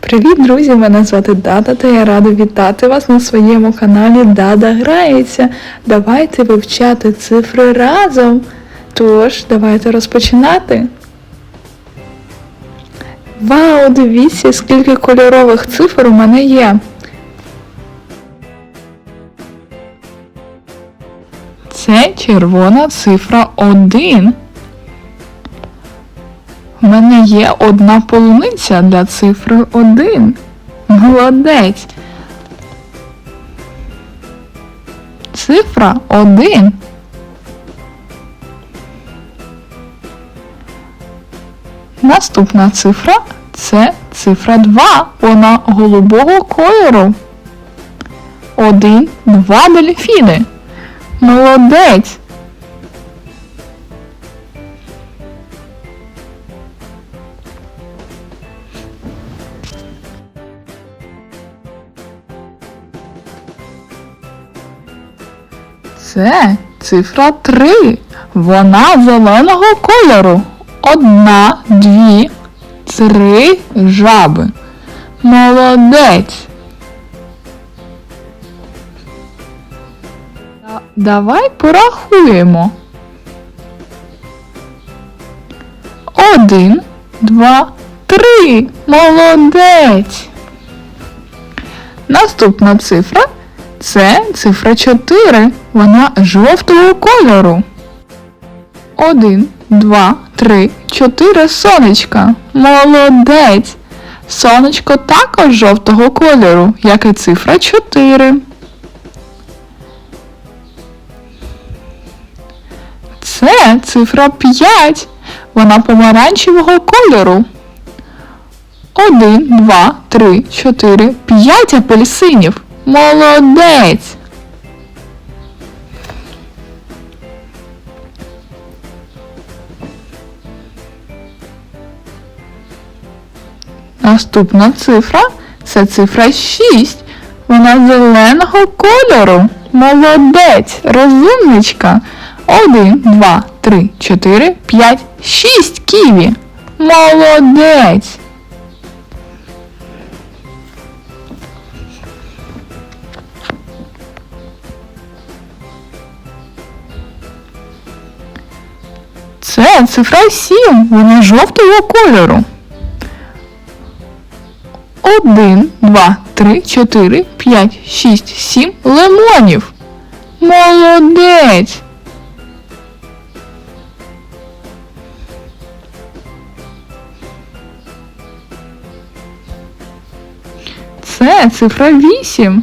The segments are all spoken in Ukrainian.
Привіт, друзі! Мене звати Дада та я рада вітати вас на своєму каналі Дада Грається. Давайте вивчати цифри разом. Тож, давайте розпочинати. Вау, дивіться, скільки кольорових цифр у мене є. Це червона цифра 1. У мене є одна полуниця для цифри 1. Молодець. Цифра 1. Наступна цифра це цифра 2. Вона голубого кольору. Один, два дельфіни. Молодець. Це цифра 3. Вона зеленого кольору. Одна, дві, три жаби. Молодець. Давай порахуємо. Один, два, три. Молодець. Наступна цифра це цифра 4. Вона жовтого кольору. Один, два, три, чотири сонечка. Молодець. Сонечко також жовтого кольору, як і цифра 4. Це цифра 5. Вона помаранчевого кольору. Один, два, три, чотири, п'ять апельсинів. Молодець. Наступна цифра це цифра 6. Вона зеленого кольору. Молодець, розумничка. Один, два, три, чотири, п'ять, шість ківі. Молодець. Це цифра 7. Вона жовтого кольору. Один, два, три, чотири, п'ять, шість, сім лимонів. Молодець. Це цифра 8.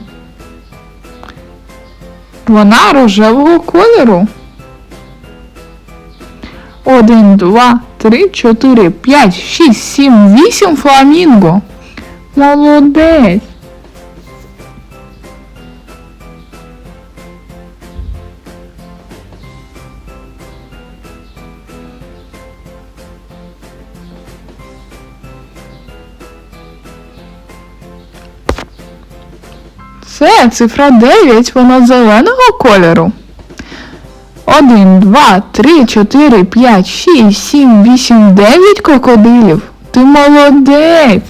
Вона рожевого кольору. Один, два, три, чотири, п'ять, шість, сім, вісім фламінго. Молодець. Це цифра 9, вона зеленого кольору. 1, 2, 3, 4, 5, 6, 7, 8, 9 крокодилів. Ти молодець.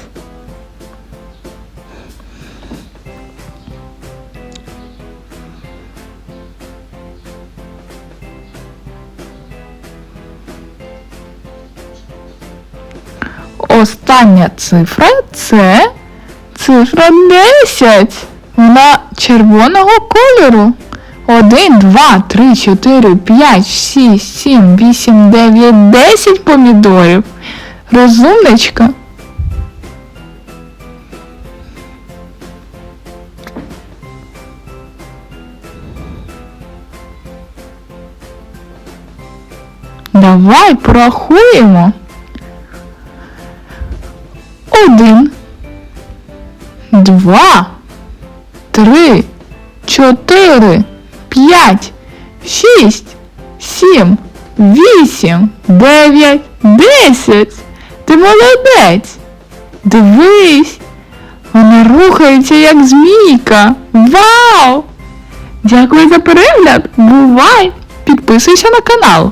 Остання цифра це цифра 10. Вона червоного кольору. 1, 2, 3, 4, 5, 6, 7, 8, 9, 10 помідорів. Розумничка. Давай порахуємо. Один, два, три, чотири, п'ять, шість, сім, вісім, дев'ять, десять. Ти молодець. Дивись. Вона рухається як змійка. Вау! Дякую за перегляд. Бувай! Підписуйся на канал.